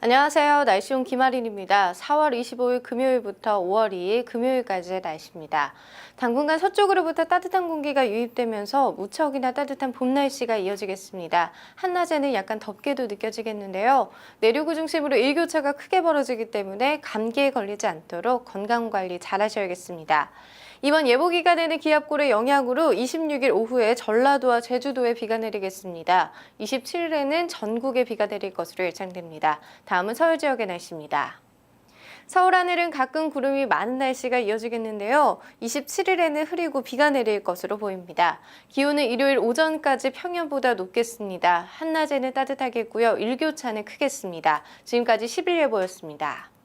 안녕하세요. 날씨온 김아린입니다. 4월 25일 금요일부터 5월 2일 금요일까지의 날씨입니다. 당분간 서쪽으로부터 따뜻한 공기가 유입되면서 무척이나 따뜻한 봄 날씨가 이어지겠습니다. 한낮에는 약간 덥게도 느껴지겠는데요. 내륙을 중심으로 일교차가 크게 벌어지기 때문에 감기에 걸리지 않도록 건강 관리 잘 하셔야겠습니다. 이번 예보 기간에는 기압골의 영향으로 26일 오후에 전라도와 제주도에 비가 내리겠습니다. 27일에는 전국에 비가 내릴 것으로 예상됩니다. 다음은 서울 지역의 날씨입니다. 서울 하늘은 가끔 구름이 많은 날씨가 이어지겠는데요. 27일에는 흐리고 비가 내릴 것으로 보입니다. 기온은 일요일 오전까지 평년보다 높겠습니다. 한낮에는 따뜻하겠고요. 일교차는 크겠습니다. 지금까지 11예보였습니다.